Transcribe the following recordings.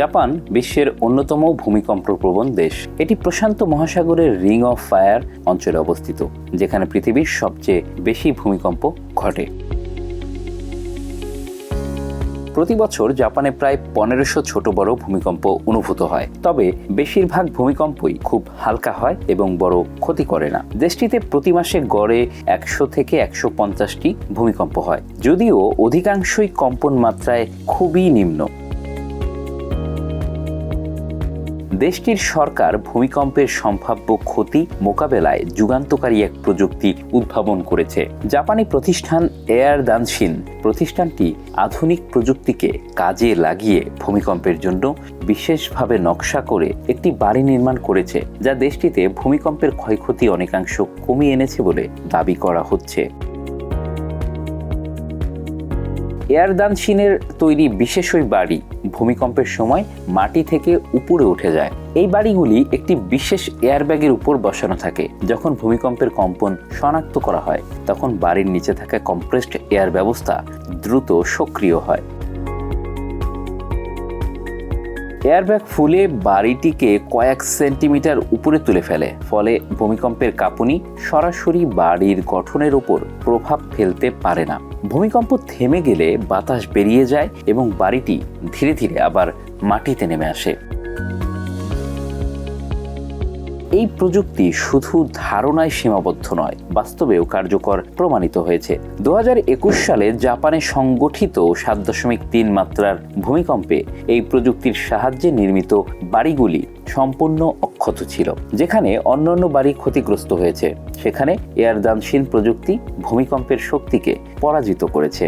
Japan বিশ্বের অন্যতম ভূমিকম্প প্রবণ দেশ। এটি প্রশান্ত মহাসাগরের রিং অফ ফায়ার অঞ্চলে অবস্থিত, যেখানে পৃথিবীর সবচেয়ে বেশি ভূমিকম্প ঘটে। প্রতি বছর জাপানে প্রায় পনেরোশো ছোট বড় ভূমিকম্প অনুভূত হয়, তবে বেশিরভাগ ভূমিকম্পই খুব হালকা হয় এবং বড় ক্ষতি করে না। দেশটিতে প্রতি মাসে গড়ে একশো থেকে একশো পঞ্চাশটি ভূমিকম্প হয়, যদিও অধিকাংশই কম্পন মাত্রায় খুবই নিম্ন। দেশটির সরকার ভূমিকম্পের সম্ভাব্য ক্ষতি মোকাবেলায় যুগান্তকারী এক প্রযুক্তি উদ্ভাবন করেছে। জাপানি প্রতিষ্ঠান এয়ার দানশিন প্রতিষ্ঠানটি আধুনিক প্রযুক্তিকে কাজে লাগিয়ে ভূমিকম্পের জন্য বিশেষভাবে নকশা করে একটি বাড়ি নির্মাণ করেছে, যা দেশটিতে ভূমিকম্পের ক্ষয়ক্ষতি অনেকাংশ কমিয়ে এনেছে বলে দাবি করা হচ্ছে। এয়ারদানশিনের তৈরি বিশেষ ওই বাড়ি ভূমিকম্পের সময় মাটি থেকে উপরে উঠে যায়। এই বাড়িগুলি একটি বিশেষ এয়ারব্যাগের উপর বসানো থাকে। যখন ভূমিকম্পের কম্পন শনাক্ত করা হয়, তখন বাড়ির নিচে থাকা কম্প্রেসড এয়ার ব্যবস্থা দ্রুত সক্রিয় হয়। এয়ারব্যাগ ফুলে বাড়িটিকে কয়েক সেন্টিমিটার উপরে তুলে ফেলে, ফলে ভূমিকম্পের কাঁপুনি সরাসরি বাড়ির গঠনের উপর প্রভাব ফেলতে পারে না। ভূমিকম্প থেমে গেলে বাতাস বেরিয়ে যায় এবং বাড়িটি ধীরে ধীরে আবার মাটিতে নেমে আসে। এই প্রযুক্তি শুধু ধারণায় সীমাবদ্ধ নয়, বাস্তবেও কার্যকর প্রমাণিত হয়েছে। দু হাজার একুশ সালে জাপানে সংগঠিত সাত দশমিক তিন মাত্রার ভূমিকম্পে এই প্রযুক্তির সাহায্যে নির্মিত বাড়িগুলি সম্পূর্ণ অক্ষত ছিল, যেখানে অন্যান্য বাড়ি ক্ষতিগ্রস্ত হয়েছে। সেখানে এয়ারদানশীল প্রযুক্তি ভূমিকম্পের শক্তিকে পরাজিত করেছে।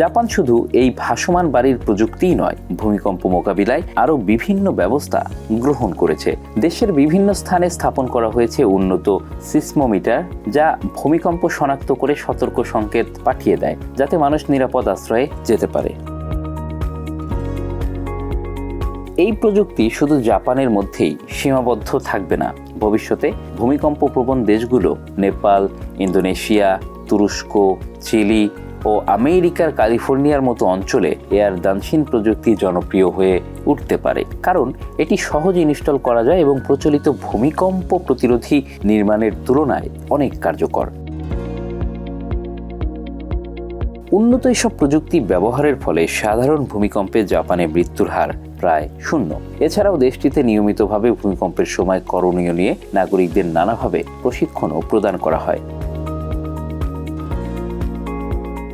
জাপান শুধু এই ভাসমান বাড়ির প্রযুক্তিই নয়, ভূমিকম্প মোকাবিলায় আরও বিভিন্ন ব্যবস্থা গ্রহণ করেছে। দেশের বিভিন্ন স্থানে স্থাপন করা হয়েছে উন্নত সিসমোমিটার, যা ভূমিকম্প শনাক্ত করে সতর্ক সংকেত পাঠিয়ে দেয়, যাতে মানুষ নিরাপদ আশ্রয়ে যেতে পারে। এই প্রযুক্তি শুধু জাপানের মধ্যেই সীমাবদ্ধ থাকবে না। ভবিষ্যতে ভূমিকম্প প্রবণ দেশগুলো, নেপাল, ইন্দোনেশিয়া, তুরস্ক, চিলি ও আমেরিকার ক্যালিফোর্নিয়ার মতো অঞ্চলে এয়ার দানশীন প্রযুক্তি জনপ্রিয় হয়ে উঠতে পারে। কারণ এটি সহজে ইনস্টল করা যায় এবং প্রচলিত ভূমিকম্প প্রতিরোধী নির্মাণের তুলনায় অনেক কার্যকর। উন্নত এসব প্রযুক্তি ব্যবহারের ফলে সাধারণ ভূমিকম্পে জাপানে মৃত্যুর হার প্রায় শূন্য। এছাড়াও দেশটিতে নিয়মিতভাবে ভূমিকম্পের সময় করণীয় নিয়ে নাগরিকদের নানাভাবে প্রশিক্ষণও প্রদান করা হয়।